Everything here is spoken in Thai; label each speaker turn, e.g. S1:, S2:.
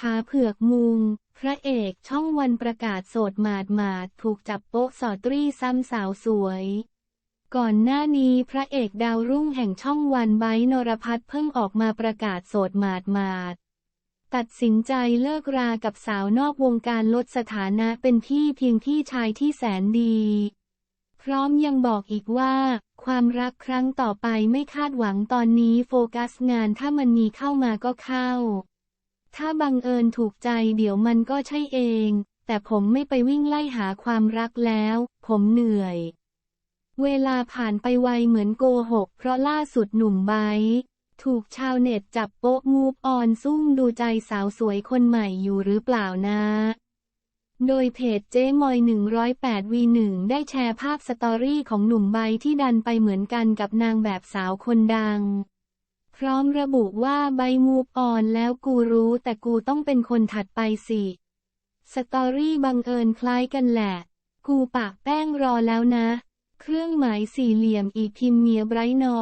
S1: ขาเผือกมุง พระเอกช่องวันประกาศโสดหมาดหมาดถูกจับโป๊ะสอตรีซ้ำสาวสวย ก่อนหน้านี้พระเอกดาวรุ่งแห่งช่องวันไบร์ทนรพัฒน์เพิ่งออกมาประกาศโสดหมาดหมาดตัดสินใจเลิกรากับสาวนอกวงการลดสถานะเป็นพี่เพียงพี่ชายที่แสนดี พร้อมยังบอกอีกว่า ความรักครั้งต่อไปไม่คาดหวังตอนนี้โฟกัสงานถ้ามันมีเข้ามาก็เข้า ถ้าบังเอิญถูกใจเดี๋ยวมันก็ใช่เอง แต่ผมไม่ไปวิ่งไล่หาความรักแล้ว ผมเหนื่อย เวลาผ่านไปไวเหมือนโกหก เพราะล่าสุดหนุ่มไบถูกชาวเน็ตจับโป๊ะมูฟออนซุ่มดูใจสาวสวยคนใหม่อยู่หรือเปล่านะ โดยเพจเจ๊มอย 108 v 1 ได้แชร์ภาพสตอรี่ของหนุ่มใบที่ดันไปเหมือนกันกับนางแบบสาวคนดัง พร้อมระบุว่าใบมูฟออนแล้วกูรู้แต่กูต้องเป็นคนถัดไปสิ สตอรี่บังเอิญคล้ายกันแหละ กูปากแป้งรอแล้วนะ เครื่องหมายสี่เหลี่ยมอีพิมเมียไบรท์นอ